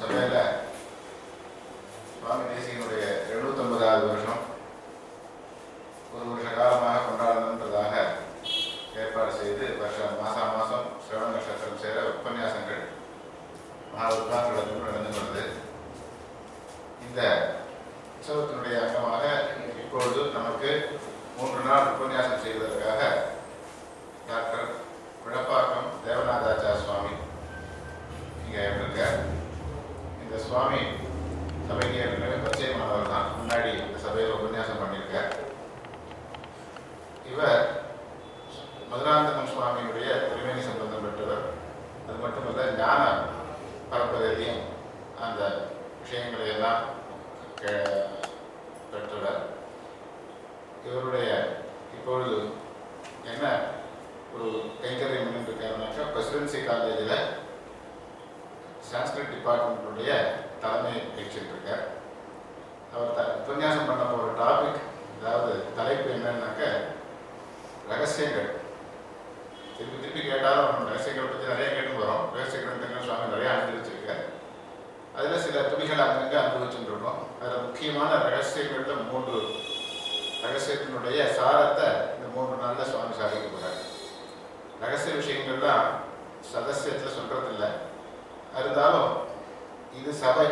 சபையில் இப்பொழுது என்ன ஒரு கைங்கரியம் இருக்காருனாக்கா பிரசிடென்சி காலேஜில் சான்ஸ்கிரிட் டிபார்ட்மெண்ட்டுடைய தலைமை வகிச்சுட்டு அவர் த உபன்யாசம் பண்ண போகிற டாபிக் அதாவது தலைப்பு என்னன்னாக்க ரகசியங்கள். திருப்பி திருப்பி கேட்டாலும் நம்ம ரகசியங்களை பற்றி நிறைய கேட்டு வரோம் ரகசிய கிரந்தங்கள் சுவாமி நிறைய அனுபவிச்சிருக்கார். அதில் சில துணிகளை அங்கங்கே அனுபவிச்சுட்டு இருக்கோம். அதில் முக்கியமான ரகசியங்களில் மூன்று ரகசியத்தினுடைய சாரத்தை இந்த மூன்று நாளில் சுவாமி சாதிக்க போகிறார் ரகசிய விஷயங்கள்லாம் சதசியத்தில் சொல்கிறதில்ல இருந்தாலும் இது சபை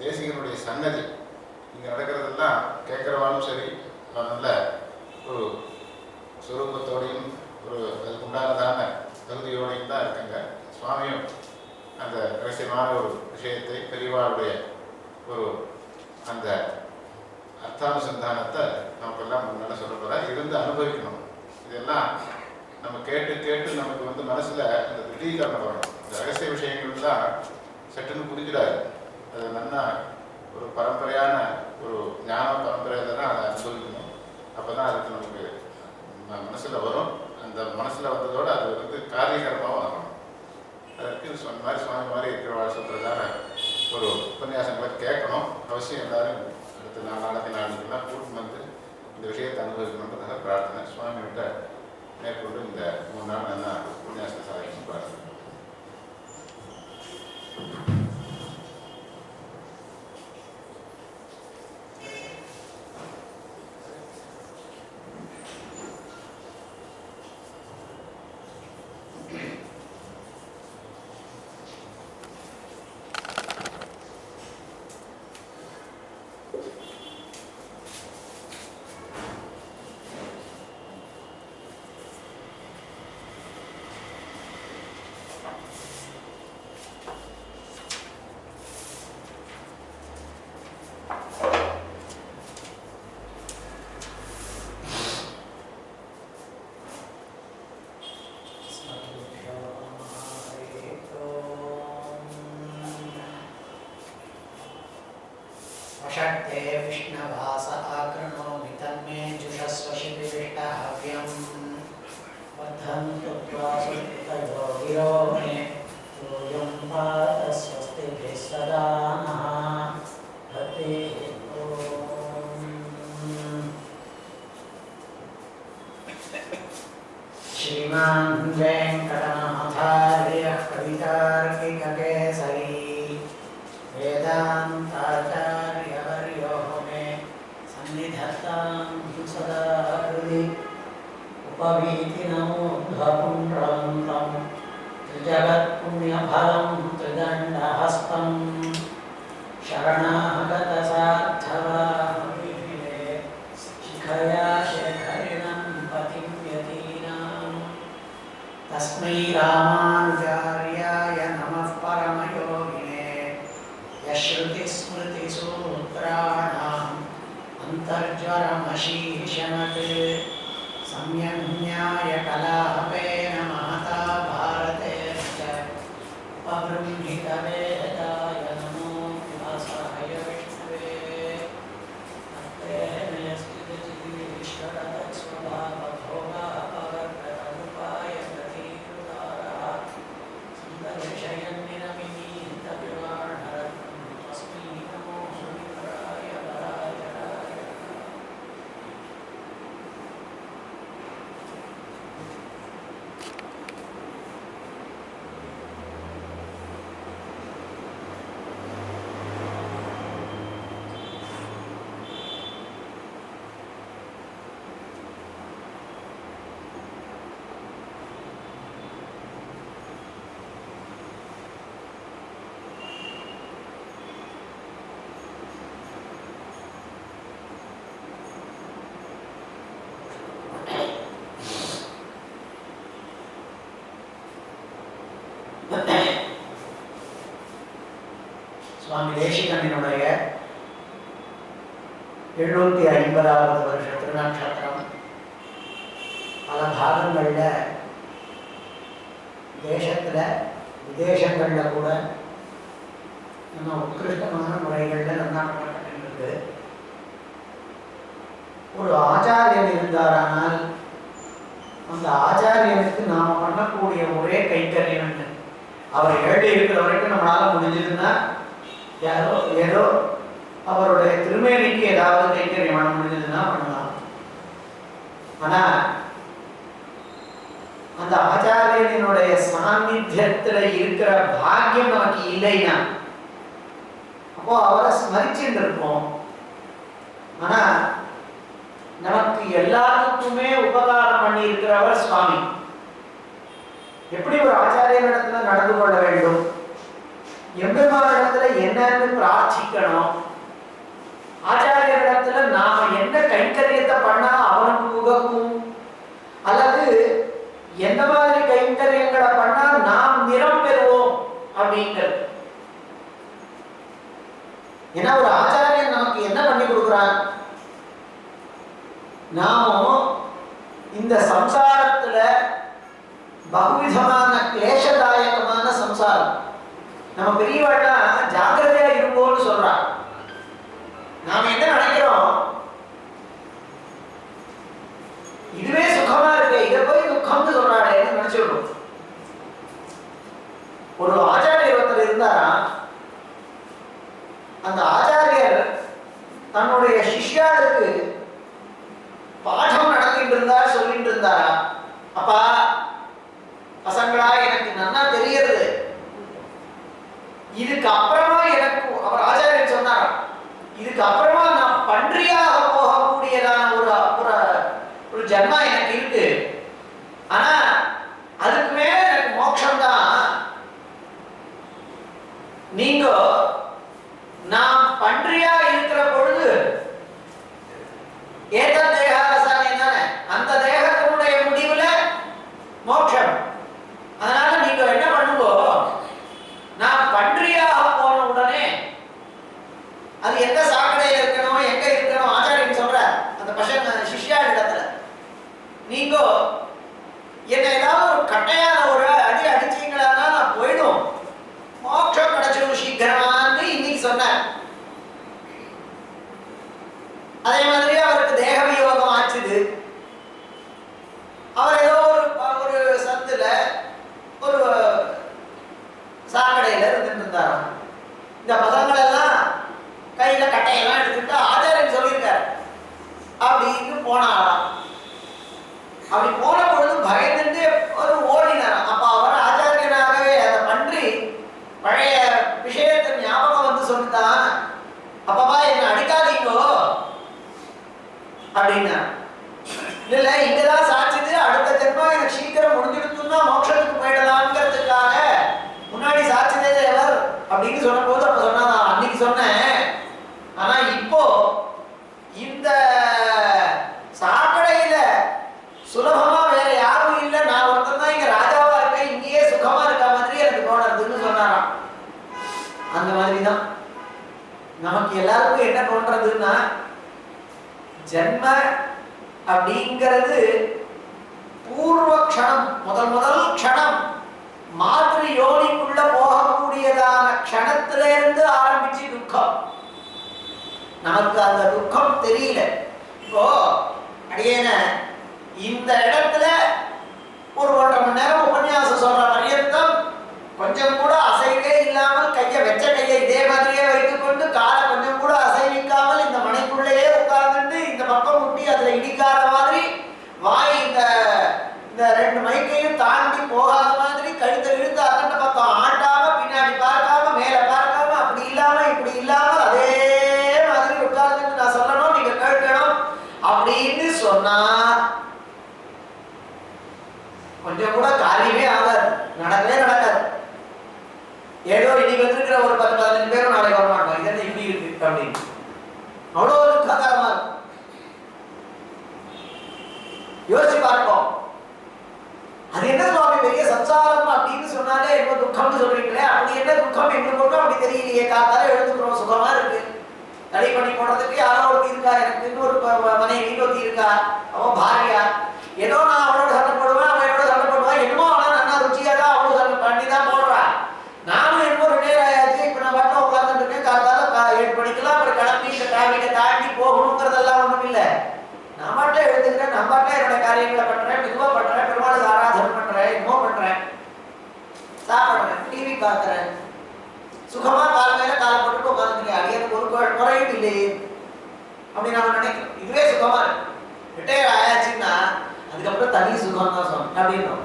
தேசிகனுடைய சன்னதி. இங்கே நடக்கிறதெல்லாம் கேட்குறவாலும் சரி நல்ல ஒரு சுரூபத்தோடையும் ஒரு அதுக்கு உண்டானதான தகுதியோடையும் தான் இருக்காங்க. சுவாமியும் அந்த ரகசியமான ஒரு விஷயத்தை பெரியவாளுடைய ஒரு அந்த அர்த்தானுசந்தானத்தை நமக்கெல்லாம் முன்னால சொல்ல போகிறார் இருந்து அனுபவிக்கணும். இதெல்லாம் நம்ம கேட்டு கேட்டு நமக்கு வந்து மனசில் அந்த திடீகரணம் வரணும் இந்த ரகசிய விஷயங்கள்லாம் சட்டுன்னு புரிஞ்சிடாது அது நல்லா ஒரு பரம்பரையான ஒரு ஞான பரம்பரையில் தான் அதை அனுபவிக்கணும். அப்போ தான் அதுக்கு நமக்கு மனசில் மனசுல வரும். அந்த மனசுல வந்ததோட அது வந்து காரியகரமாகவும் ஆகணும் அதற்கு சொன்ன மாதிரி சுவாமி மாதிரி இருக்கிற சொல்றதான ஒரு உபன்யாசங்களை கேட்கணும். அவசியம் எல்லாரும் பத்து நாள் நாளைக்கு நாளைக்கெல்லாம் கூட்டு வந்து இந்த விஷயத்தை அனுபவிக்கணுன்றதாக பிரார்த்தனை சுவாமிகிட்ட மேற்கொண்டு இந்த மூணு நாள் நல்லா புண்ணியாசன சாதிக்கணும் பிரார்த்தனை वषट्ते विष्णवास आकृणोमि तन्मे जुषस्व शिपिविष्टहव्यम् वर्धन्तु त्वा सुकृतयो गिरो मे यूयं पात सदा नः। हते श्रीमान् वेङ्कटनाथार्यः कवितार्किककेसरी पवीति नमो धपुण्ड्रं तं त्रिजगत्पुण्यफलं त्रिदण्डहस्तं शरणागतसार्थवा शिखया शेखरिणं पतिं यतीनां तस्मै रामानुचार्याय नमः परमयोगिने, यश्रुतिस्मृतिसूत्राणाम् अन्तर्ज्वरमशीर्षमत्। సంయమ్యాయ కళా சுவாமி தேசிகனினுடைய எழுநூத்தி ஐம்பதாவது வருஷ திருநட்சத்திரம். பல பாகங்களில் தேசத்துல விதேசங்கள்ல கூட நம்ம உத்கிருஷ்டமான முறைகளில் நன்னாக்கப்பட்டிருக்கு ஒரு ஆச்சாரியன் இருந்தாரானால் அந்த ஆச்சாரியனுக்கு நாம பண்ணக்கூடிய ஒரே கைத்தறி வேண்டும் அவர் எழுதி இருக்கிற வரைக்கும் நம்மளால முடிஞ்சதுன்னா யாரோ ஏதோ அவருடைய திருமேனிக்கு ஏதாவது கைங்கரியம் பண்ண முடிஞ்சதுன்னா பண்ணலாம். ஆனா அந்த ஆச்சாரியனுடைய சாநித்தியத்துல இருக்கிற பாக்கியம் நமக்கு இல்லைன்னா அப்போ அவரை ஸ்மரிச்சுட்டு இருப்போம் ஆனா நமக்கு எல்லாருக்குமே உபகாரம் பண்ணி இருக்கிறவர் சுவாமி. எப்படி ஒரு ஆச்சாரியனிடத்துல நடந்து கொள்ள வேண்டும்? எம்பெருமானிடத்துல என்னன்னு பிரார்த்திக்கணும். ஆச்சாரியரிடத்துல நாம என்ன கைங்கரியத்தை பண்ணா அவனுக்கு உகக்கும் அல்லது எந்த மாதிரி கைங்கரியங்களை பண்ணா நாம் நிறம் பெறுவோம் அப்படிங்கிறது ஏன்னா ஒரு ஆச்சாரியன் நமக்கு என்ன பண்ணி கொடுக்குறான்? நாமும் இந்த சம்சாரத்துல பகுவிதமான கிளேசதாயகமான சம்சாரம். நம்ம பெரியவாட்டா ஜாக்கிரதையா இருப்போம்னு சொல்றான். நாம என்ன நினைக்கிறோம்? இதுவே சுகமா இருக்கு இதை போய் துக்கம்னு சொல்றாளேன்னு நினைச்சிடுறோம் ஒரு ஆச்சாரியர் ஒருத்தர் இருந்தாரா? அந்த ஆச்சாரியர் தன்னுடைய சிஷ்யாளுக்கு பாடம் நடத்திட்டு இருந்தார் சொல்லிட்டு இருந்தாரா அப்பா பசங்களா எனக்கு நன்னா தெரியறது இதுக்கு அப்புறமா எனக்கு அவர் ஆச்சாரியர் சொன்னாராம் இதுக்கு அப்புறமா நான் பன்றியாக போகக்கூடியதான ஒரு ஒரு ஒரு ஜன்மா எனக்கு இருக்கு ஆனா அதுக்கு மேல எனக்கு மோட்சம் தான் நீங்க நான் பன்றியா இருக்கிற பொழுது ஏத தேகாரசானி தானே அந்த தேகத்தினுடைய முடிவுல மோட்சம் அதனால நீங்க என்ன பண்ணுங்க நான் பன்றியாக போன உடனே அது எந்த சாக்கடையில இருக்கணும் எங்க இருக்கணும் ஆச்சாரியன் சொல்ற அந்த பசங்க சிஷ்யா இடத்துல நீங்க என்ன ஏதாவது ஒரு கட்டையான ஒரு அடி அடிச்சீங்களா நான் போயிடும் மோட்சம் கிடைச்சிடும் சீக்கிரமான்னு இன்னைக்கு சொன்னார் அதே மாதிரி அவருக்கு தேக வியோகம் ஆச்சுது அவர் ஏதோ ஒரு ஒரு சத்துல ஒரு சாக்கடையில இருந்துட்டு இருந்தாராம் இந்த பசங்கள் எல்லாம் கையில கட்டையெல்லாம் எடுத்துட்டு ஆச்சாரியன் சொல்லியிருக்காரு அப்படின்னு போனாராம் அப்படி போன பொழுது பயந்துட்டு ஒரு ஓடினாராம் அப்ப அவர் ஆச்சாரியனாகவே அந்த பன்றி பழைய விஷயத்தை ஞாபகம் வந்து சொல்லிட்டான் அப்பப்பா என்ன அடிக்காதீங்கோ அப்படின்னா இல்ல இல்ல இங்கதான் சாட்சிது அடுத்த ஜென்மம் எனக்கு சீக்கிரம் முடிஞ்சிடுச்சுன்னா மோட்சத்துக்கு போயிடலாம்ங்கிறதுக்காக முன்னாடி சாட்சிதே தேவர் அப்படின்னு சொன்ன போது அப்ப சொன்னா நான் அன்னைக்கு சொன்னேன் ஆனா இப்போ இந்த சாக்கடையில சுலபமா வேற யாரும் இல்ல நான் ஒருத்தன் தான் இங்க ராஜாவா இருக்கேன் இங்கேயே சுகமா இருக்க மாதிரி எனக்கு தோணுறதுன்னு சொன்னாராம் அந்த மாதிரி தான் நமக்கு எல்லாருக்கும் என்ன தோன்றதுன்னா ஜென்ம அப்படிங்கிறது பூர்வ க்ஷணம் முதல் முதல் க்ஷணம். மாற்று யோனிக்குள்ள போகக்கூடியதான க்ஷணத்துல இருந்து ஆரம்பிச்சு துக்கம். நமக்கு அந்த துக்கம் தெரியல. இப்போ அடியேன இந்த இடத்துல ஒரு ஒன்றரை மணி நேரம் உபன்யாசம் சொல்ற பரியந்தம் கொஞ்சம் கூட அசைவே இல்லாமல் கையை வெச்ச கையை இதே மாதிரியே வைத்துக்கொண்டு காலை கொஞ்சம் கூட அசைவிக்காமல் இந்த மனைக்குள்ளேயே உட்கார்ந்துட்டு இந்த பக்கம் முட்டி அதுல இடிக்காத மாதிரி வாய் இந்த இந்த ரெண்டு மைக்கையும் தாண்டி போகாத மாதிரி கழுத்தை இழுத்து அத்தனை பக்கம் ஆட்டாம பின்னாடி பார்க்காம மேல பார்க்காம அப்படி இல்லாம இப்படி இல்லாம அதே மாதிரி உட்கார்ந்துட்டு நான் சொல்லணும் நீங்க கேட்கணும் அப்படின்னு சொன்னா கொஞ்சம் கூட காரியமே ஆகாது. நடக்கவே ஏதோ இன்னைக்கு வந்திருக்கிற ஒரு பத்து பதினஞ்சு பேரும் நாளைக்கு வர மாட்டோம் இது என்ன இப்படி இருக்கு அப்படின்னு. அவ்வளோ ஒரு கதாரமா இருக்கும் யோசிச்சு பார்ப்போம். அது என்ன சுவாமி பெரிய சச்சாரம் அப்படின்னு சொன்னாலே என்ன துக்கம்னு சொல்றீங்களே அப்படி என்ன துக்கம் எங்க போட்டோம் அப்படி தெரியலையே காத்தால எழுந்துக்கிறோம் சுகமா இருக்கு. தடை பண்ணி போனதுக்கு யாரோ ஒருத்தி இருக்கா எனக்கு இன்னொரு மனைவி இன்னொருத்தி இருக்கா அவன் பாரியா? ஏதோ நான் அவனோட சண்டை போடுவேன் அவன் என்னோட சண்டை போடுவான் என்னமோ அவளை நல்லா ருச்சியா தான் அவளும் சண்டை பண்ணி தான் போடுறா நானும் என்னமோ ரிட்டையர் ஆயாச்சு இப்போ நான் பாட்டு உட்காந்துட்டு இருக்கேன் காத்தால கா- ஏழு மணிக்கெல்லாம் அப்புறம் கிளம்பி இந்த டிராஃபிக்கை தாண்டி போகணுங்கிறதெல்லாம் ஒண்ணும் இல்லை. நம்மகிட்ட பாட்டில் எழுதுக்கிறேன் நான் என்னோட காரியங்களை பண்றேன் மெதுவா பண்றேன் பெருமாளுக்கு ஆராதனை பண்றேன் என்னமோ பண்றேன். சாப்பிடுறேன் டிவி பார்க்கறேன். சுகமா கால் மேல கால் போட்டுட்டு உட்காந்துருக்கேன் அது ஒரு குறையும் இல்லையே அப்படி நாம நினைக்கிறோம் இதுவே சுகமா இருக்கு. ரிட்டையர் ஆயாச்சுன்னா அதுக்கப்புறம் தனி சுகம் தான் சொன்னேன் அப்படின்னோம்.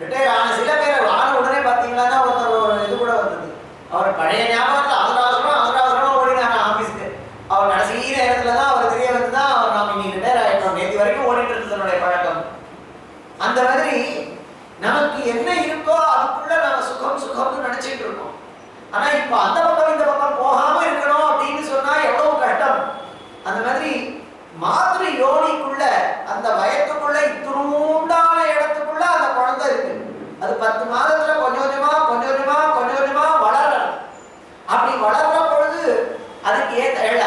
ரிட்டையர் ஆன சில பேர் ஆன உடனே பார்த்தீங்கன்னா ஒருத்தர் ஒரு இது கூட வந்தது. அவர் பழைய ஞாபகத்தில் அவசர அவசரம் அவசர அவசரமா ஓடினாங்க ஆஃபீஸ்க்கு அவர் கடைசி நேரத்துல தான் அவர் தெரிய வந்து தான் அவர் நாம இன்னைக்கு ரிட்டையர் ஆயிட்டோம் நேற்று வரைக்கும் ஓடிட்டு இருந்தது தன்னுடைய பழக்கம் அந்த மாதிரி நமக்கு என்ன இருக்கோ அதுக்குள்ள நாம சுகம் சுகம்னு நினைச்சிட்டு இருக்கோம் ஆனா இப்ப அந்த பக்கம் இந்த பக்கம் போகாம இருக்கணும் அப்படின்னு சொன்னா எவ்வளவு கஷ்டம். அந்த மாதிரி மாத்த யோனிக்குள்ள அந்த வயத்துக்குள்ள இத்தினூண்டான இடத்துக்குள்ள அந்த குழந்தை இருக்கு அது பத்து மாதத்துல கொஞ்சம் கொஞ்சமா கொஞ்சம் கொஞ்சமா கொஞ்சம் கொஞ்சமா வளரணும் அப்படி வளர்ற பொழுது அதுக்கு ஏத்த எழ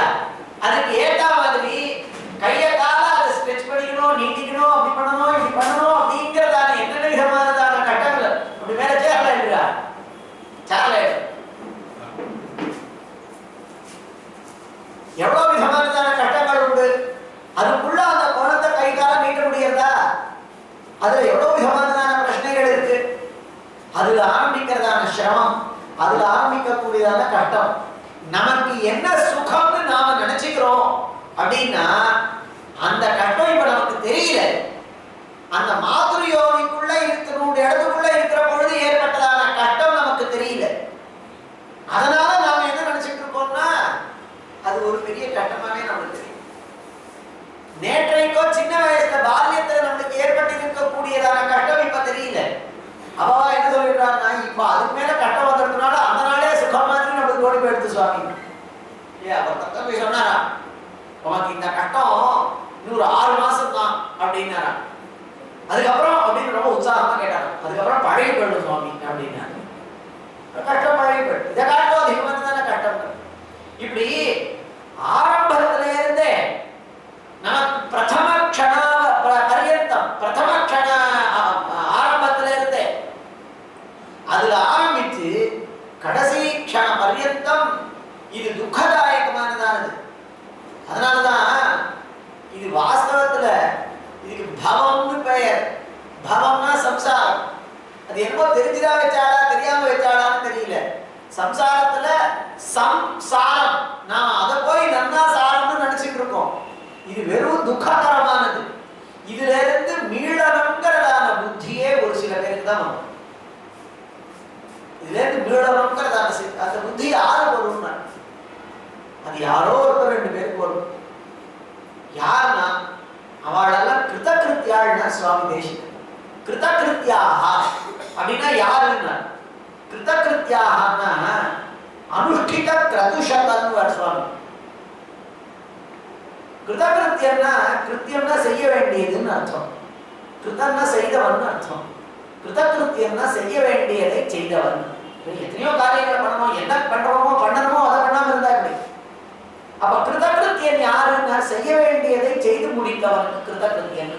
அதுக்கு ஏத்த மாதிரி கைய கால அதை ஸ்ட்ரெச் பண்ணிக்கணும் நீட்டிக்கணும் அப்படி பண்ணணும் இப்படி பண்ணணும் அப்படிங்கிறதான என்னென்ன விதமானதான கட்டங்கள் அப்படி மேல சேர்ல இருக்கா சேர்ல எவ்வளவு விதமானதான கட்டங்கள் உண்டு அதுக்குள்ள அந்த குழந்தை கை கால நீட்ட முடியறதா அதுல எவ்வளவு விதமானதான பிரச்சனைகள் இருக்கு அதுல ஆரம்பிக்கிறதான சிரமம் அதுல ஆரம்பிக்கக்கூடியதான கஷ்டம் நமக்கு என்ன சுகம்னு நாம நினைச்சுக்கிறோம் அப்படின்னா அப்படின்னாரா அதுக்கப்புறம் அப்படின்னு ரொம்ப உற்சாகமா கேட்டாங்க அதுக்கப்புறம் பழகி போயிடும் சுவாமி அப்படின்னாரு கட்டம் பழகி போயிடும் இதை காட்டும் அதிகமாக தானே கட்டம் இப்படி ஆரம்பத்துல சம்சாரம் நாம் அதை போய் நன்னா சாரம்னு நினைச்சிட்டு இருக்கோம் இது வெறும் துக்ககரமானது. இதுல இருந்து மீளணுங்கிறதான புத்தியே ஒரு சில பேருக்கு தான் வரும். இதுல இருந்து மீளணுங்கிறதான அந்த புத்தி யாரு வரும்னா அது யாரோ ஒருத்தர் ரெண்டு பேருக்கு வரும் யாருன்னா அவளெல்லாம் கிருதகிருத்தியாள்னா சுவாமி தேசிகன். கிருதகிருத்தியாக அப்படின்னா யாருன்னா? கிருதகிருத்தியாகனா அனுஷ்டித கிரதுஷதன்வர் சுவாமி. கிருதகிருத்தியம்னா கிருத்தியம்னா செய்ய வேண்டியதுன்னு அர்த்தம். கிருதம்னா செய்தவன் அர்த்தம். கிருதகிருத்தியம்னா செய்ய வேண்டியதை செய்தவன். எத்தனையோ காரியங்களை பண்ணணும் என்ன பண்றோமோ பண்ணணுமோ அதை பண்ணாம இருந்தா எப்படி? அப்ப கிருதகிருத்தியன் யாருன்னா செய்ய வேண்டியதை செய்து முடித்தவன். கிருதகிருத்தியன்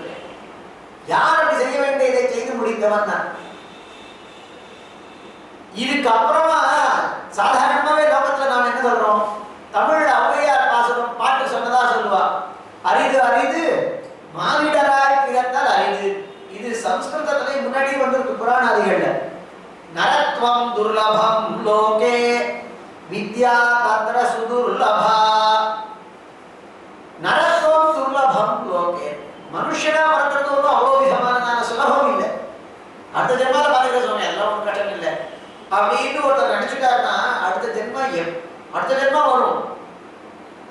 யார் அப்படி செய்ய வேண்டியதை செய்து முடித்தவன் தான் இதுக்கு அப்புறமா சாதாரணமாவே லோகத்துல நாம என்ன சொல்றோம்? தமிழ் ஔவையார் பாசனம் பாட்டு சொன்னதா சொல்லுவா. அரிது அரிது மானிடராய் பிறந்தால் அரிது. இது சம்ஸ்கிருதத்திலே முன்னாடி வந்திருக்கு புராணாதிகள்ல. நரத்வம் துர்லபம் லோகே வித்யா தந்திர சுத நரத்வம் துர்லபம் லோகே மனுஷனா பிறக்கிறது ஒன்றும் அவ்வளோ விதமானதான சுலபம் இல்லை அடுத்த ஜென்மால பாத்துக்கிற சொன்னேன் எல்லாம் ஒன்றும் கஷ்டம் இல்லை அப்படின்னு ஒருத்தர் நினைச்சுட்டாருன்னா அடுத்த ஜென்மா எம் அடுத்த ஜென்மா வரும்.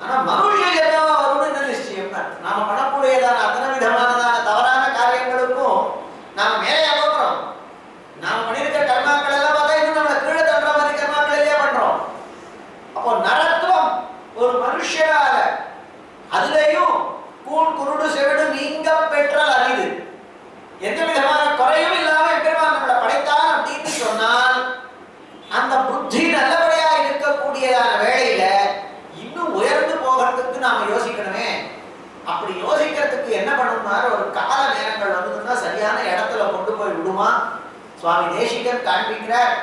ஆனா மறுபடியும் ஜென்மமா வரும்னு என்ன நிச்சயம்? நாம பண்ணக்கூடியதான அத்தனை தவறான காரியங்களுக்கும் நாம மேலே போகிறோம் நாம பண்ணியிருக்கிற கர்மாக்கள் எல்லாம் பார்த்தா இன்னும் நம்மளை கீழே தள்ளுற மாதிரி கர்மாக்கள் இல்லையா பண்றோம் அப்போ நரத்துவம் ஒரு மனுஷனால அதுலயும் கூண் குருடு செவிடு நீங்க பெற்றால் அரிது எந்த விதமான குறையும் இல்லாம எப்பெருமான் நம்மளை படைத்தான் அப்படின்னு சொன்னால் அந்த புத்தி சேர்ந்துருவோமா சுவாமி தேசிகர் காண்பிக்கிறார்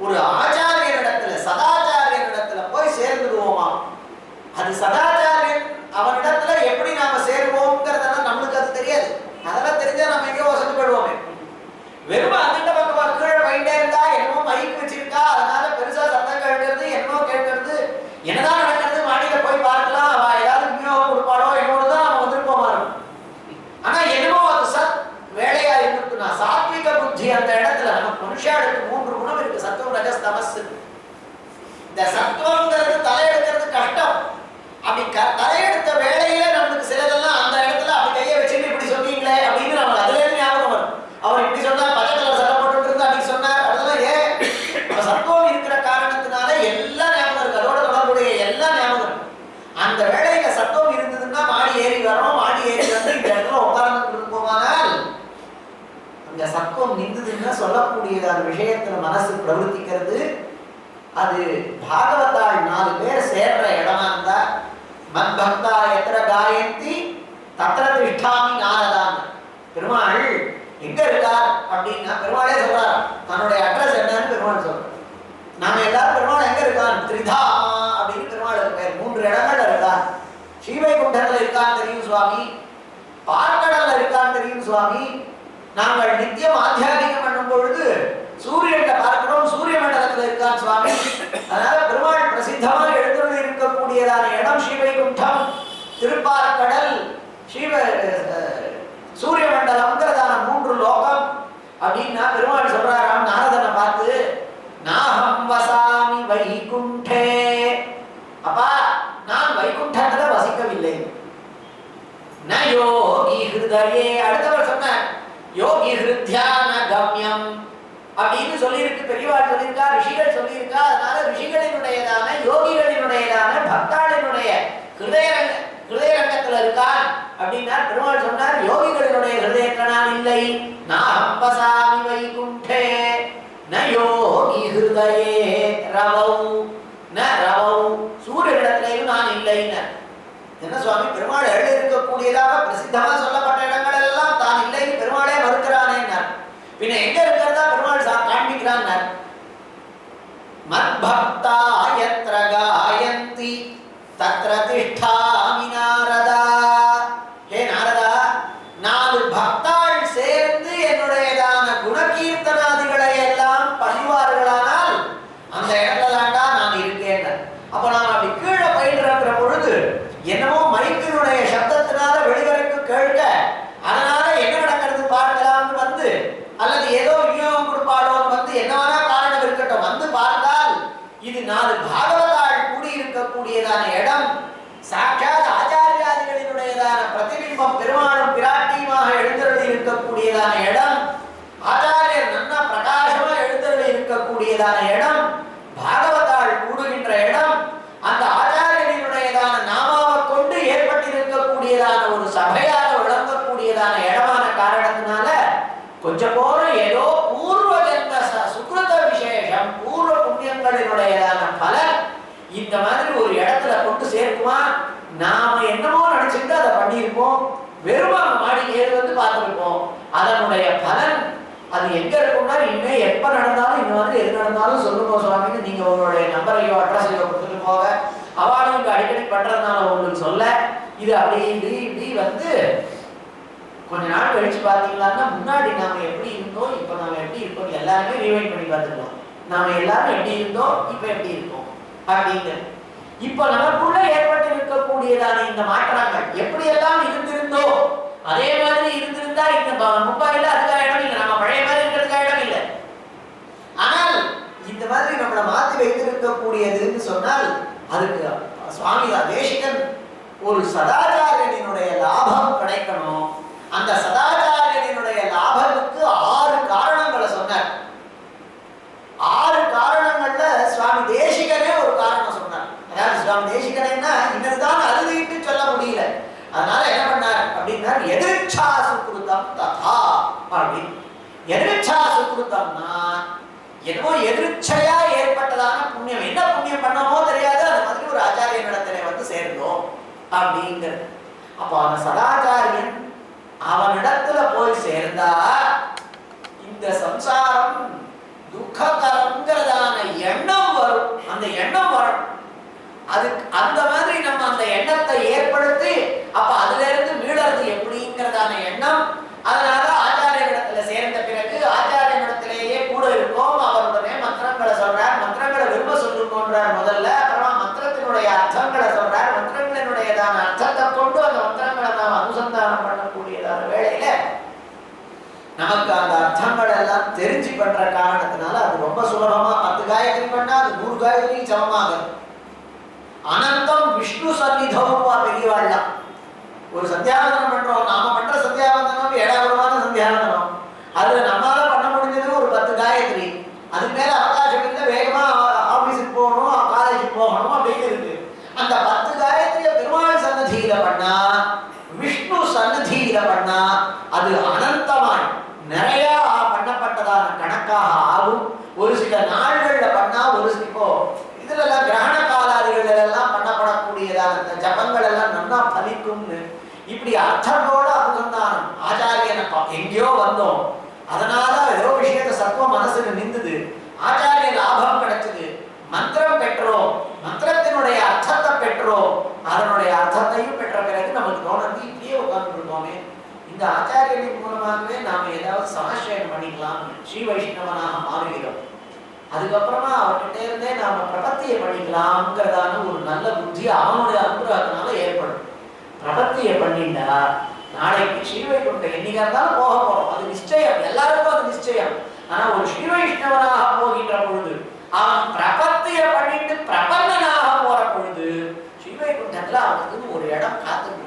ஒரு ஆச்சாரியனிடத்துல சதாச்சாரியனிடத்துல போய் சேர்ந்துடுவோமா? அது சதாச்சாரியன் அவனிடத்துல எப்படி நாம சேருவோம்ங்கிறதெல்லாம் நம்மளுக்கு அது தெரியாது. அதெல்லாம் தெரிஞ்சா நம்ம எங்கேயோ வசதி போயிடுவோமே. வெறும் அந்த பக்கமா கீழே போயிட்டே இருந்தா என்னமோ மைக் வச்சிருக்கா அதனால பெருசா சத்தம் கேட்கறது என்னமோ கேட்கறது என்னதான் நடக்கிறது மாடியில போய் பார்க்கலாம் அவ ஏதாவது விநியோகம் கொடுப்பாளோ என்னோட தான் அவன் வந்திருப்போமா இருக்கும் ஆனா என்னமோ அது சத் வேலையா இருக்குன்னா சாத்விக புத்தி அந்த இடத்துல நம்ம மனுஷாளுக்கு மூன்று குணம் இருக்கு சத்துவம் ரஜஸ் தமஸ் இந்த சத்துவங்கிறது தலையெடுக்கிறது கஷ்டம். அப்படி க- தலையெடுத்த வேலையில நம்மளுக்கு சிலதெல்லாம் அந்த இடத்துல அப்படி கையை வச்சுட்டு இப்படி சொன்னீங்களே அப்படின்னு நம்ம அதுல இருந்து ஞாபகம் வரும். அவர் இப்படி சொன்னார் பச்சை கலர் சட்டை போட்டுட்டு இருந்தா அப்படி சொன்னார். அதெல்லாம் ஏன்? அப்ப சத்துவம் இருக்கிற காரணத்தினால எல்லா ஞாபகம் இருக்கு. அதோட தொடர்புடைய எல்லா ஞாபகம் இருக்கு. அந்த வேலையில சத்துவம் இருந்ததுன்னா மாடி ஏறி வரணும் மாடி ஏறி வந்து இந்த இடத்துல உட்கார்ந்து இருப்போமானால் அந்த சத்துவம் நின்றுதுன்னா சொல்லக்கூடியதான விஷயத்துல மனசு பிரவர்த்திக்கிறது அது பாகவதால் நாலு பேர் சேர்ற இடமா இருந்தா மத்பக்தா எத்திர காயந்தி தத்திர திஷ்டாமி நாரதான் பெருமாள் எங்க இருக்கார் அப்படின்னா பெருமாளே சொல்றார் தன்னுடைய அட்ரஸ் என்னன்னு பெருமாள் சொல்றார். நாம எல்லாரும் பெருமாள் எங்க இருக்கான்? திரிதாமா அப்படின்னு பெருமாள் பேர். மூன்று இடங்கள்ல இருக்கான் ஸ்ரீவைகுண்டத்துல இருக்கான்னு தெரியும் சுவாமி. பார்க்கடல்ல இருக்கான்னு தெரியும் சுவாமி. நாங்கள் நித்தியம் ஆத்தியாகிகம் பண்ணும் பொழுது சூரியன்ல பார்க்கிறோம். சூரிய மண்டலத்தில் இருக்கான் சுவாமி. அதனால பெருமாள் பிரசித்தமாக எழுந்துள்ள இருக்கக்கூடியதான இடம் ஸ்ரீவைகுண்டம். திருப்பார்கடல் ஸ்ரீவ சூரிய மண்டலம்ங்கிறதான மூன்று லோகம். அப்படின்னா பெருமாள் சொல்றாராம் நாரதனை பார்த்து நாகம் வசாமி வைகுண்டே. அப்பா நான் வைகுண்டத்துல வசிக்கவில்லை. ந யோகி ஹிருதயே. அடுத்தவர் சொன்ன யோகி ஹிருத்தியான கம்யம் அப்படின்னு சொல்லியிருக்கு பெரியவாள் சொல்லியிருக்கா ரிஷிகள் சொல்லியிருக்கா அதனால ரிஷிகளினுடையதான யோகிகளினுடையதான பக்தாளினுடைய ஹிருதயரங்க ஹிருதயரங்கத்தில் இருக்கான் அப்படின்னா பெருமாள் சொன்னார் யோகிகளினுடைய ஹிருதயத்துல நான் இல்லை. நான் அம்பசாமி வைகுண்டே ந யோகி ஹிருதயே ரவௌ ந ரவௌ சூரியனிடத்திலேயும் நான் இல்லைன்னு. என்ன சுவாமி பெருமாள் எழுதி இருக்கக்கூடியதாக பிரசித்தமா சொல்லப்பட்ட இடங்கள் எல்லாம் தான் இல்லை பெருமாளே மறுக்கிறானே பின்ன எங்க இருக்கிறதா? பெருமாள் சா காண்பிக்கிறான் மத்பக்தா எத்திர காயந்தி தத்திர திஷ்டாமி நாரதா ஹே நாரதா நாலு பக்தாள் சேர்ந்து என்னுடையதான குணகீர்த்தனாதிகளை எல்லாம் பதிவார்களானால் அந்த இடத்துல தாண்டா நான் இருக்கேன் அப்ப நான் அப்படி கீழே பயின்ற பொழுது என்னமோ மைக்கினுடைய சப்தத்தினால வெளிவரைக்கும் கேட்க அதனால என்ன நடக்கிறது பார்க்கலாம்னு வந்து அல்லது ஏதோ விநியோகம் கொடுப்பாளோன்னு வந்து என்ன வேணா காரணம் இருக்கட்டும் வந்து பார்த்தால் இது நாலு பாகவதாள் கூடி இருக்கக்கூடியதான இடம் சாட்சாத் ஆச்சாரியாதிகளினுடையதான பிரதிபிம்பம் பெருமாளும் பிராட்டியுமாக எழுந்தருளி இருக்கக்கூடியதான இடம் ஆச்சாரியர் நன்னா பிரகாசமா எழுந்தருளி இருக்கக்கூடியதான இடம் பாகவதாள் கூடுகின்ற இடம் அந்த ஆச்சாரியனுடையதான நாமாவை கொண்டு ஏற்பட்டிருக்கக்கூடியதான ஒரு சபையாக விளங்கக்கூடியதான இடமான காரணத்தினால கொஞ்சம் போல ஏதோ பூர்வ ஜென்ம ச- விசேஷம் பூர்வ புண்ணியங்களினுடையதான பலன் இந்த மாதிரி ஒரு இடத்துல கொண்டு சேர்க்குமா? நாம என்னமோ நினைச்சுட்டு அதை பண்ணியிருப்போம். வெறும் மாடி ஏறு வந்து பார்த்துருப்போம். அதனுடைய பலன் அது எங்க இருக்கும்னா இனிமே எப்ப நடந்தாலும் இந்த மாதிரி எது நடந்தாலும் சொல்லுங்க சுவாமின்னு நீங்க உங்களுடைய நம்பரையோ அட்ரஸையோ கொடுத்துட்டு போக அவார்டும் அடிக்கடி பண்றதுனால உங்களுக்கு சொல்ல. இது அப்படி இப்படி இப்படி வந்து கொஞ்ச நாள் கழிச்சு பாத்தீங்களான்னா முன்னாடி நாம எப்படி இருந்தோம் இப்ப நாம எப்படி இருக்கோம் எல்லாருமே ரீவைண்ட் பண்ணி பார்த்துக்கலாம். நாம எல்லாரும் எப்படி இருந்தோம் இப்ப எப்படி இருக்கோம் அப்படின்னு இப்ப நமக்குள்ள ஏற்பட்டு இருக்கக்கூடியதான இந்த மாற்றங்கள் எப்படி எல்லாம் இருந்திருந்தோ அதே மாதிரி இருந்திருந்தா இந்த ப- மும்பாயில அதுக்காக இடம் இல்லை. நம்ம பழைய மாதிரி இருக்கிறதுக்காக இடம் இல்லை. ஆனால் இந்த மாதிரி நம்மளை மாத்தி வைத்திருக்கக்கூடியதுன்னு சொன்னால் அதுக்கு சுவாமி தேசிகன் ஒரு சதாச்சாரியனுடைய லாபம் கிடைக்கணும். அந்த சதாச்சாரியனுடைய லாபத்துக்கு ஆறு காரணங்களை சொன்னார். ஆறு காரணங்கள்ல சுவாமி தேசிகனே ஒரு காரணம் சொன்னார். அதாவது சுவாமி தேசிகனைன்னா இன்னதுதான் அறுதிட்டு சொல்ல முடியல. அதனால என்ன பண்ணார் அப்படின்னா எதிர்ச்சா சுக்கிருத்தம் ததா அப்படின்னு எதிர்ச்சா கொடுத்தோம்னா என்னமோ எதிர்ச்சையா ஏற்பட்டதான புண்ணியம். என்ன புண்ணியம் பண்ணமோ தெரியாது. அது மாதிரி ஒரு ஆச்சாரியனிடத்துல வந்து சேர்ந்தோம் அப்படிங்கிறது. அப்போ அவன் சதாச்சாரியன் அவனிடத்துல போய் சேர்ந்தா இந்த சம்சாரம் துக்ககரங்கிறதான எண்ணம் வரும். அந்த எண்ணம் வரும் அதுக்கு அந்த மாதிரி நம்ம அந்த எண்ணத்தை ஏற்படுத்தி அப்ப அதுல இருந்து மீளறது எப்படிங்கிறதான எண்ணம் அதனால ஆச்சாரியனிடத்துல சேர்ந்த பிறகு ஆச்சாரியனிடத்திலேயே கூட இருக்கோம் அவருடனே மந்திரங்களை சொல்றார் மந்திரங்களை விரும்ப சொல்லுங்கன்றார் முதல்ல அப்புறமா மந்திரத்தினுடைய அர்த்தங்களை சொல்றார் மந்திரங்களினுடையதான அர்த்தத்தை கொண்டு அந்த மந்திரங்களை நாம் அனுசந்தானம் பண்ணக்கூடியதான வேளையில நமக்கு அந்த அர்த்தங்கள் எல்லாம் தெரிஞ்சு பண்ற காரணத்தினால அது ரொம்ப சுலபமா பத்து காயத்ரி பண்ணா அது நூறு காயத்ரி சமமாகும் அனந்தம் விஷ்ணு சந்நிதவா பெரியவாழ்லாம் ஒரு சந்தியாவந்தனம் பண்றோம் நாம பண்ற சந்தியாவந்தனம் ஏழாவதுமான சந்தியாவந்தனம் அதுல நம்மளால பண்ண முடிஞ்சது ஒரு பத்து காயத்ரி அதுக்கு மேல அவகாசம் இல்லை வேகமா ஆபீஸுக்கு போகணும் காலேஜுக்கு போகணும் அப்படின்னு இருக்கு அந்த பத்து காயத்ரிய பெருமாள் சன்னதியில பண்ணா விஷ்ணு சன்னதியில பண்ணா அது அனந்தமாய் நிறைய பண்ணப்பட்டதான கணக்காக ஆகும் ஒரு சில நாள்கள்ல பண்ணா ஒரு சில இப்போ இதுல எல்லாம் கிரகண காலாதிகள் எல்லாம் பண்ணப்படக்கூடியதான இந்த ஜபங்கள் எல்லாம் நல்லா பலிக்கும்னு இப்படி அர்த்தத்தோட அனுசந்தானம் ஆச்சாரியனை எங்கேயோ வந்தோம். அதனால ஏதோ விஷயத்த சர்வ மனசுல நின்றுது ஆச்சாரிய லாபம் கிடைச்சது. மந்திரம் பெற்றோம். மந்திரத்தினுடைய அர்த்தத்தை பெற்றோம். அதனுடைய அர்த்தத்தையும் பெற்ற பிறகு நமக்கு தோணுது இப்படியே உட்கார்ந்து இருக்கோமே இந்த ஆச்சாரியனின் மூலமாகவே நாம ஏதாவது சமாசயம் பண்ணிக்கலாம். ஸ்ரீ வைஷ்ணவனாக மாறுகிறோம். அதுக்கப்புறமா அவர்கிட்ட இருந்தே நாம பிரபத்தியை பண்ணிக்கலாம்ங்கிறதான ஒரு நல்ல புத்தி அவனுடைய அனுகிரகத்தினால ஏற்படும். பிரபத்தியை பண்ணிட்டா நாளைக்கு ஸ்ரீவைகுண்ட என்னைக்கா இருந்தாலும் போக போறோம். அது நிச்சயம். எல்லாருக்கும் அது நிச்சயம். ஆனா ஒரு ஸ்ரீவைஷ்ணவனாக போகின்ற பொழுது அவன் பிரபத்தியை பண்ணிட்டு பிரபந்தனாக போற பொழுது ஸ்ரீவைகுண்டத்துல அவனுக்கு ஒரு இடம் காத்துக்கு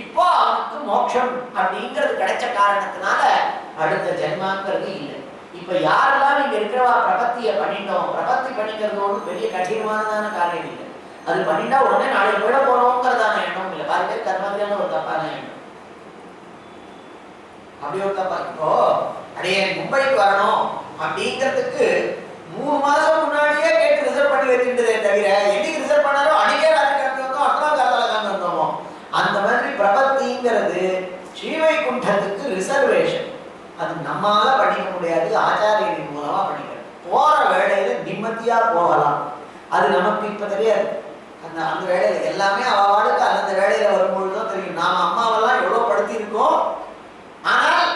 இப்போ அவனுக்கு மோட்சம் அப்படிங்கிறது கிடைச்ச காரணத்தினால அடுத்த ஜென்மாங்கிறது இல்லை. இப்ப யாரெல்லாம் இங்க இருக்கிறவா பிரபத்திய பண்ணிட்டோம் பிரபத்தி பண்ணிக்கிறது ஒன்றும் பெரிய கடினமானதான காரியம் இல்லை. அது பண்ணிட்டா உடனே நாளைக்கு விட போறோங்கிறதான எண்ணம். இல்லை பாதி பேர் கர்மத்தியான ஒரு தப்பான எண்ணம். அப்படி ஒரு தப்பா இப்போ அடையே மும்பைக்கு வரணும் அப்படிங்கிறதுக்கு மூணு மாதம் முன்னாடியே கேட்டு ரிசர்வ் பண்ணி வச்சுட்டதே தவிர என்னைக்கு ரிசர்வ் பண்ணாரோ அன்னைக்கே ராத்திரி வந்தோம் அடுத்த நாள் காத்தால வந்தோமோ. அந்த மாதிரி பிரபத்திங்கிறது ஸ்ரீவைகுண்டத்துக்கு ரிசர்வேஷன் அது நம்மால பண்ணிக்க முடியாது ஆச்சாரியரின் மூலமா பண்ணிக்கலாம் போற வேலையில நிம்மதியா போகலாம். அது நமக்கு இப்ப தெரியாது. அந்த அந்த வேலையில் எல்லாமே அவளுக்கு அந்தந்த வேலையில் வரும்பொழுது தான் தெரியும். நாம் அம்மாவெல்லாம் எவ்வளோ படுத்தியிருக்கோம். ஆனால்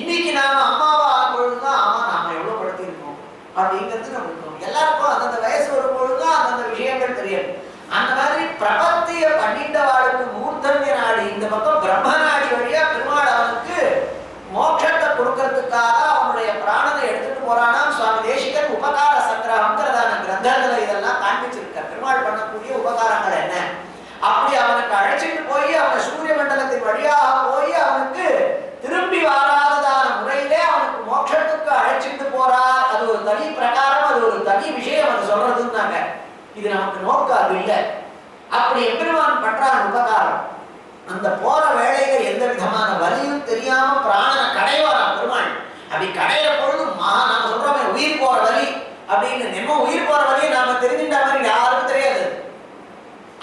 இன்னைக்கு நாம் அம்மாவை ஆகும்பொழுது தான் ஆமாம் நாம எவ்வளோ படுத்தியிருக்கோம்? அப்படிங்கிறது நம்ம எல்லாருக்கும் அந்தந்த வயசு வரும்பொழுது தான் அந்தந்த விஷயங்கள் தெரியும். அந்த மாதிரி பிரபத்திய பண்ணிட்டவாளுக்கு மூர்த்தன்ய நாடி இந்த பக்கம் பிரம்ம நாடி வழியாக பெருமாள் அவனுக்கு மோட்சத்தை கொடுக்கறதுக்காக அவனுடைய பிராணனை எடுத்து புராணம் சுவாமி தேசிகன் உபகார சங்கிரகம்ங்கிறதான கிரந்தத்துல இதெல்லாம் காண்பிச்சிருக்கார். பெருமாள் பண்ணக்கூடிய உபகாரங்கள் என்ன? அப்படி அவனுக்கு அழைச்சிட்டு போய் அவனை சூரிய மண்டலத்தின் வழியாக போய் அவனுக்கு திரும்பி வராததான முறையிலே அவனுக்கு மோட்சத்துக்கு அழைச்சிட்டு போறார். அது ஒரு தனி பிரகாரம் அது ஒரு தனி விஷயம் அவர் சொல்றதுன்னாங்க. இது நமக்கு நோக்கம் அது இல்லை. அப்படி எப்பெருமான் பண்றான் உபகாரம். அந்த போற வேலைகள் எந்த விதமான வலியும் தெரியாம பிராணனை கடைவாரான் பெருமாள். அப்படி கடையிற பொழுது மகா நாம சொல்றோமே உயிர் போற வலி அப்படின்னு நம்ம உயிர் போற வரையும் நாம தெரிஞ்சுட்ட மாதிரி யாருக்கும் தெரியாது.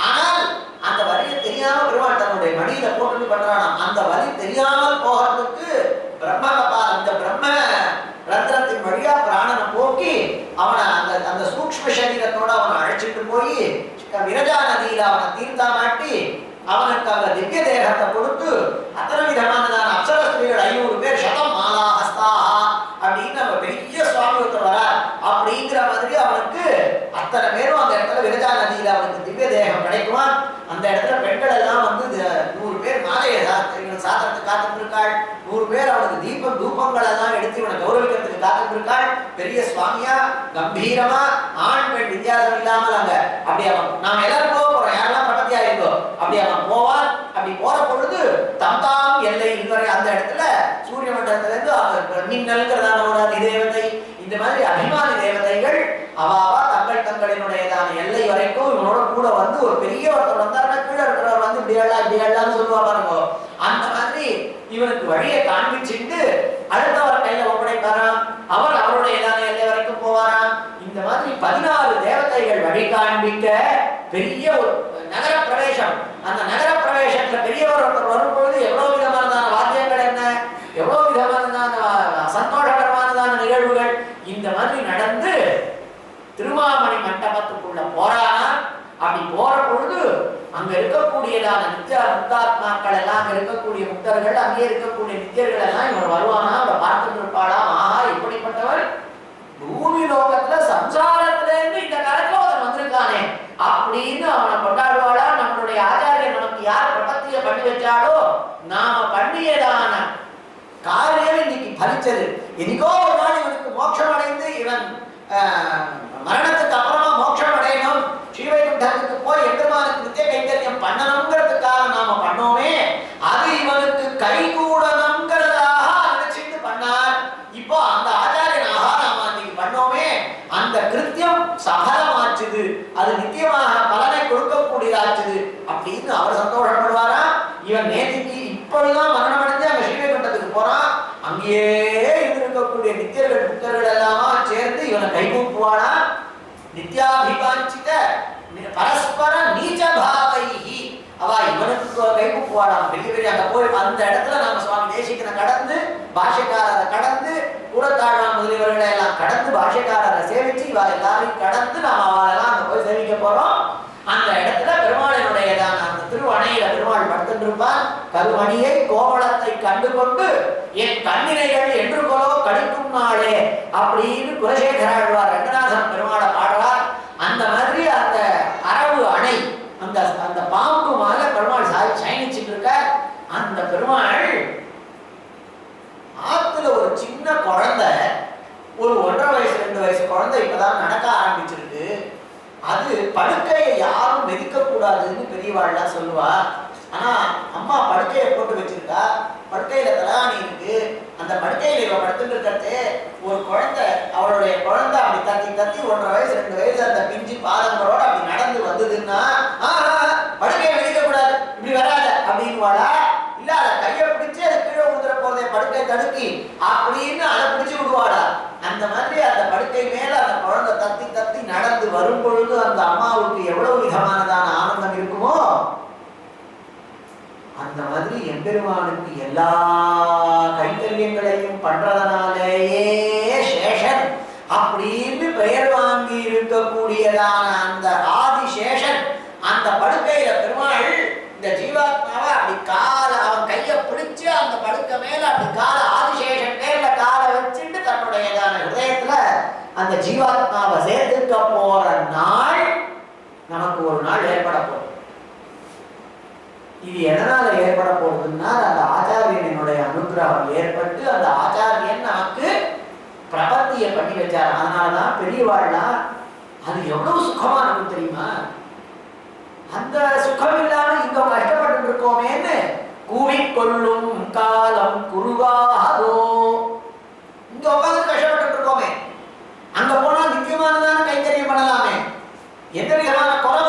ஆனால் அந்த வரியை தெரியாம பெருமாள் தன்னுடைய மடியில போட்டு பண்றானா? அந்த வரி தெரியாமல் போகிறதுக்கு பிரம்ம அந்த பிரம்ம ரத்னத்தின் வழியா பிராணனை போக்கி அவனை அந்த அந்த சூக்ஷ்ம சரீரத்தோட அவனை அழைச்சிட்டு போய் விரஜா நதியில அவனை தீர்த்தா மாட்டி அவனுக்கு அந்த திவ்ய தேகத்தை கொடுத்து அத்தனை விதமானதான அப்சர ஸ்திரீகள் ஐநூறு பேர் சதம் மாலா ஹஸ்தாஹா அப்படின்னு நம்ம பெரிய சுவாமி ஒருத்தர் வரா அப்படிங்கிற மாதிரி அவனுக்கு அத்தனை பேரும் அந்த இடத்துல விரஜா நதியில அவனுக்கு திவ்ய தேகம் கிடைக்குவான் அந்த இடத்துல பெண்கள் எல்லாம் வந்து நூறு பேர் மாலையை சாத்திரங்கள் சாத்திரத்துக்கு காத்துட்டு நூறு பேர் அவனுக்கு தீபம் தூபங்கள் எல்லாம் எடுத்து இவனை கௌரவிக்கிறதுக்கு காத்துட்டு பெரிய சுவாமியா கம்பீரமா ஆண் பெண் வித்தியாசம் இல்லாமல் அங்க. அப்படி அவன் நாம் எல்லாரும் போக போறோம். யாரெல்லாம் பக்கத்தியா இருக்கோ. அப்படி அவன் போவான். அப்படி போற பொழுது தம் தாம் எல்லை இதுவரை அந்த இடத்துல சூரிய மண்டலத்துல இருந்து மின்னல்கிறதான ஒரு அதிதேவத்தை இந்த மாதிரி அபிமானி தேவதைகள் அவாவா தங்கள் தங்களினுடையதான எல்லை வரைக்கும் இவனோட கூட வந்து ஒரு பெரிய ஒருத்தர் வந்தாருன்னா கீழே இருக்கிறவர் வந்து இப்படி எல்லாம் இப்படி எல்லாம் சொல்லுவா பாருங்க. அந்த மாதிரி இவனுக்கு வழியை காண்பிச்சுட்டு அடுத்தவர் கையில ஒப்படைப்பாராம். அவர் அவருடையதான எல்லை வரைக்கும் போவாராம். இந்த மாதிரி பதினாறு தேவதைகள் வழி காண்பிக்க பெரிய ஒரு நகர பிரவேசம் அந்த நகர பிரவேசத்துல பெரியவர் ஒருத்தர் வரும்பொழுது எவ்வளவு விதமானதான வாத்தியங்கள் என்ன எவ்வளவு விதமானதான சந்தோஷம் பட்டணத்துக்குள்ள போறானா? அப்படி போற பொழுது அங்க இருக்கக்கூடியதான நித்திய முக்தாத்மாக்கள் எல்லாம் அங்க இருக்கக்கூடிய முக்தர்கள் அங்கே இருக்கக்கூடிய நித்தியர்கள் எல்லாம் இவர் வருவானா? அவர் பார்த்துட்டு இருப்பாளா? ஆஹா இப்படிப்பட்டவர் பூமி லோகத்துல சம்சாரத்துல இருந்து இந்த காலத்துல அவன் வந்திருக்கானே. அப்படின்னு அவனை கொண்டாடுவாளா? நம்மளுடைய ஆச்சாரியர் நமக்கு யார் பிரபத்திய பண்ணி வச்சாலோ நாம பண்ணியதான காரியம் இன்னைக்கு பலிச்சது. இன்னைக்கோ ஒரு நாள் இவனுக்கு மோட்சம் அடைந்து இவன் ஆஹ், மரணத்துக்கு அப்புறமா மோட்சம் அடையணும் ஸ்ரீவைகுண்டத்துக்கு போய் எம்பெருமானுக்கு நித்திய கைங்கரியம் பண்ணணுங்கிறதுக்காக நாம பண்ணோமே அது இவனுக்கு கைகூடணுங்கிறதாக நினைச்சிட்டு பண்ணார் இப்போ அந்த ஆச்சாரியனாக நாம அன்னைக்கு பண்ணோமே அந்த கிருத்தியம் சபலமாச்சுது அது நித்தியமாக பலனை கொடுக்கக்கூடியதாச்சுது அப்படின்னு அவர் சந்தோஷப்படுவாரா இவன் நேற்றுக்கு இப்பொழுதுதான் மரணம் அடைஞ்சு அங்க ஸ்ரீவைகுண்டத்துக்கு போறான் அங்கேயே இருந்திருக்கக்கூடிய நித்தியர்கள் முக்தர்கள் எல்லாமா சேர்ந்து இவனை கைகூப்புவானா நித்யாபிவாஞ்சித நி- பரஸ்பர நீச்ச பாவைஹி அவ இவனுக்கு கைகூப்புவாளாம் பெரிய பெரிய அங்க போய் அந்த இடத்துல நாம சுவாமி தேசிகனை கடந்து பாஷக்காரரை கடந்து கூடத்தாழ்வான் முதலியவர்களை எல்லாம் கடந்து பாஷ்யக்காரரை சேவிச்சு இவா எல்லாரையும் கடந்து நாம அவளெல்லாம் அங்க போய் சேவிக்க போறோம். அந்த இடத்துல பெருமாளினுடையதான அந்த திருவணையில பெருமாள் படுத்திருப்பார். கருமணியை கோவளத்தை கண்டு கொண்டு என் கண்ணினைகள் என்று கொலோ கடிக்கும் நாளே அப்படின்னு குலசேகராழ்வார் ரங்கநாதன் பெருமாளை பாடுறார். அந்த மாதிரி அந்த அரவு அணை அந்த அந்த பாம்பு பெருமாள் சாய் சயனிச்சுட்டு இருக்கார் அந்த பெருமாள் ஆத்துல ஒரு சின்ன குழந்தை ஒரு ஒன்றரை வயசு ரெண்டு வயசு குழந்தை இப்பதான் நடக்க ஆரம்பிச்சிருக்கு. அது படுக்கையை யாரும் மெதிக்க கூடாதுன்னு பெரியவாள்லாம் சொல்லுவா. ஆனா அம்மா படுக்கையை போட்டு வச்சிருக்கா. படுக்கையில தலாணி இருக்கு. அந்த படுக்கையில இவ படுத்துட்டு இருக்கிறது ஒரு குழந்தை. அவளுடைய குழந்தை அப்படி தத்தி தத்தி ஒன்றரை வயசு ரெண்டு வயசு அந்த பிஞ்சு பாதங்களோட அப்படி நடந்து வந்ததுன்னா ஆஹா படுக்கையை மிதிக்க கூடாது இப்படி வராத அப்படின்னு வாடா இல்ல அதை கையை பிடிச்சு அது கீழே விழுந்துற போதே படுக்கை தடுக்கி அப்படின்னு அதை பிடிச்சு விடுவாடா அந்த மாதிரி அந்த படுக்கை மேல அந்த குழந்தை தத்தி தத்தி நடந்து வரும் பொழுது அந்த அம்மாவுக்கு எவ்வளவு விதமானதான ஆனந்தம் இருக்குமோ அந்த மாதிரி எம்பெருமானுக்கு எல்லா கைத்தல்யங்களையும் பண்றதனாலேயே சேஷன். அப்படின்னு பெயர் வாங்கி இருக்கக்கூடியதான அந்த ஆதிசேஷன் அந்த படுக்கையில பெருமாள் இந்த ஜீவாத்மாவை அப்படி கால அவன் கையை பிடிச்சு அந்த படுக்கை மேல அப்படி கால ஆதிசேஷன் மேல காலை வச்சுட்டு தன்னுடையதான ஹிருதயத்துல அந்த ஜீவாத்மாவை சேர்த்துக்க போற நாள் நமக்கு ஒரு நாள் ஏற்பட போகுது. இது எதனால ஏற்பட போகுதுன்னா அந்த ஆச்சாரியனுடைய அனுகிரகம் ஏற்பட்டு அந்த ஆச்சாரியன் நமக்கு பிரபத்தியை பண்ணி வச்சார். அதனாலதான் பெரியவாள்லாம் அது எவ்வளவு சுகமா இருக்கும் தெரியுமா? அந்த சுகம் இல்லாம இங்க கஷ்டப்பட்டு இருக்கோமேன்னு கூவிக்கொள்ளும் காலம் குருவாதோ இங்க உட்காந்து அங்க போனா நித்தியமானதான கைத்தறியம் பண்ணலாமே எந்த விதமான குறை